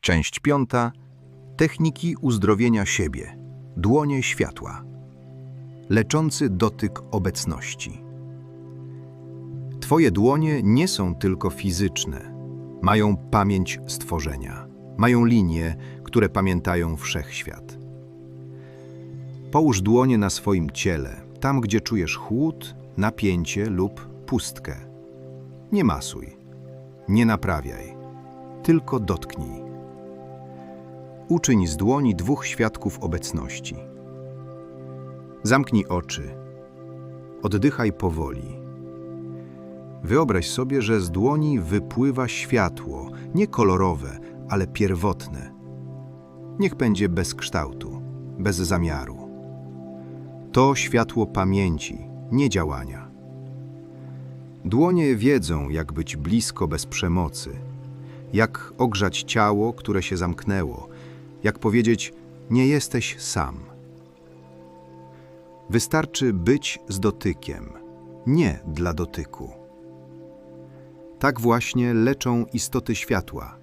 Część piąta. Techniki uzdrowienia siebie. Dłonie światła. Leczący dotyk obecności. Twoje dłonie nie są tylko fizyczne. Mają pamięć stworzenia. Mają linie, które pamiętają wszechświat. Połóż dłonie na swoim ciele, tam gdzie czujesz chłód, napięcie lub pustkę. Nie masuj, nie naprawiaj, tylko dotknij. Uczyń z dłoni dwóch świadków obecności. Zamknij oczy. Oddychaj powoli. Wyobraź sobie, że z dłoni wypływa światło, nie kolorowe, ale pierwotne. Niech będzie bez kształtu, bez zamiaru. To światło pamięci, nie działania. Dłonie wiedzą, jak być blisko bez przemocy, jak ogrzać ciało, które się zamknęło, jak powiedzieć: Nie jesteś sam. Wystarczy być z dotykiem, nie dla dotyku. Tak właśnie leczą istoty światła,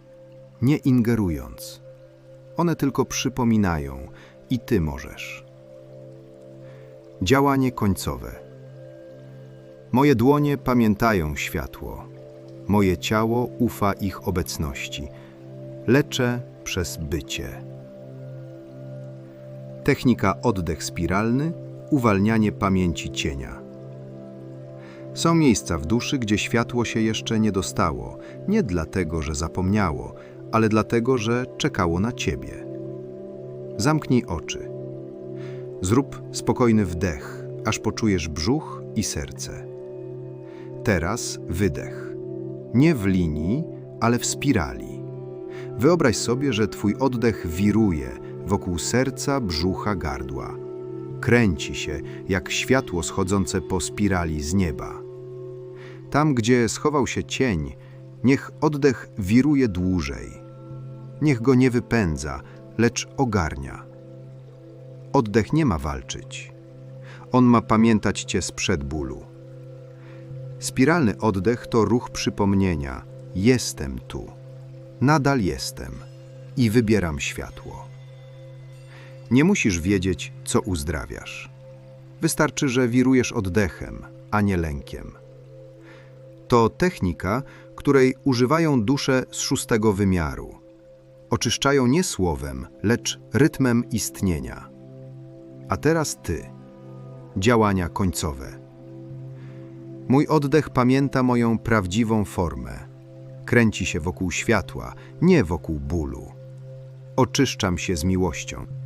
nie ingerując. One tylko przypominają i ty możesz. Działanie końcowe. Moje dłonie pamiętają światło. Moje ciało ufa ich obecności. Leczę przez bycie. Technika oddech spiralny, uwalnianie pamięci cienia. Są miejsca w duszy, gdzie światło się jeszcze nie dostało, nie dlatego, że zapomniało, ale dlatego, że czekało na ciebie. Zamknij oczy. Zrób spokojny wdech, aż poczujesz brzuch i serce. Teraz wydech. Nie w linii, ale w spirali. Wyobraź sobie, że twój oddech wiruje wokół serca, brzucha, gardła. Kręci się jak światło schodzące po spirali z nieba. Tam, gdzie schował się cień, niech oddech wiruje dłużej. Niech go nie wypędza, lecz ogarnia. Oddech nie ma walczyć. On ma pamiętać cię sprzed bólu. Spiralny oddech to ruch przypomnienia: jestem tu, nadal jestem i wybieram światło. Nie musisz wiedzieć, co uzdrawiasz. Wystarczy, że wirujesz oddechem, a nie lękiem. To technika, której używają dusze z szóstego wymiaru. Oczyszczają nie słowem, lecz rytmem istnienia. A teraz ty. Działania końcowe. Mój oddech pamięta moją prawdziwą formę. Kręci się wokół światła, nie wokół bólu. Oczyszczam się z miłością.